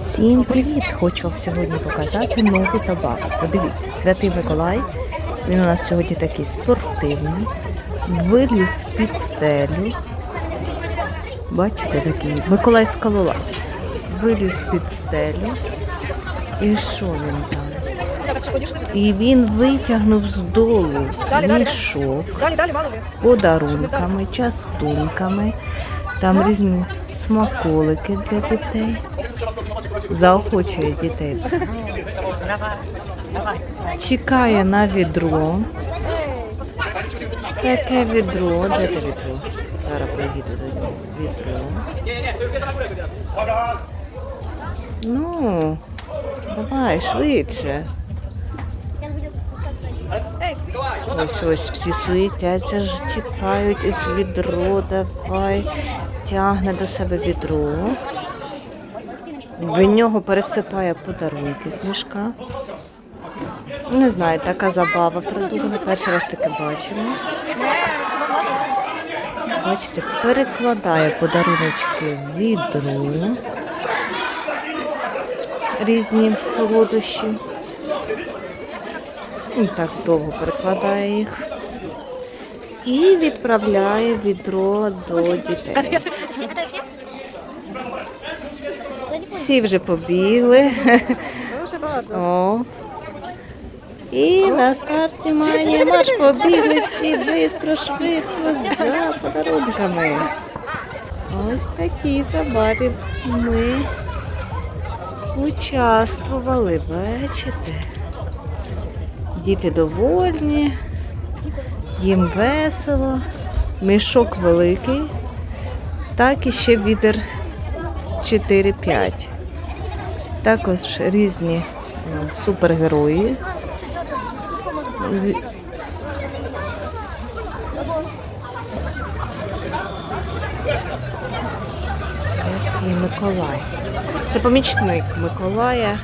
Всім привіт! Хочу вам сьогодні показати нову забаву. Подивіться, святий Миколай. Він у нас сьогодні такий спортивний. Виліз під стелю. Бачите такий Миколай скалолаз. Виліз під стелю. І що він там? І він витягнув з долу мішок з подарунками, частунками, там різні смаколики для дітей. Заохочує дітей. Чекає на відро. Таке відро. Де те відро? Зараз приїду до. Відро. Ну, давай швидше. Ось ось всі суетяться, ж чекають ось відро, давай. Тягне до себе відро. В нього пересипає подарунки з мішка. Не знаю, така забава придумана. Перший раз таке бачимо. Бачите, перекладає подаруночки в відро. Різні солодощі. І так довго перекладає їх. І відправляє відро до дітей. Всі вже побігли. О. І на старт внимання марш побігли всі бистро, швидко за подарунками. Ось такі забаві ми участвували, бачите? Діти довольні, їм весело, мішок великий, так і ще вітер 4-5. Також різні супергерої. І Миколай. Це помічник Миколая.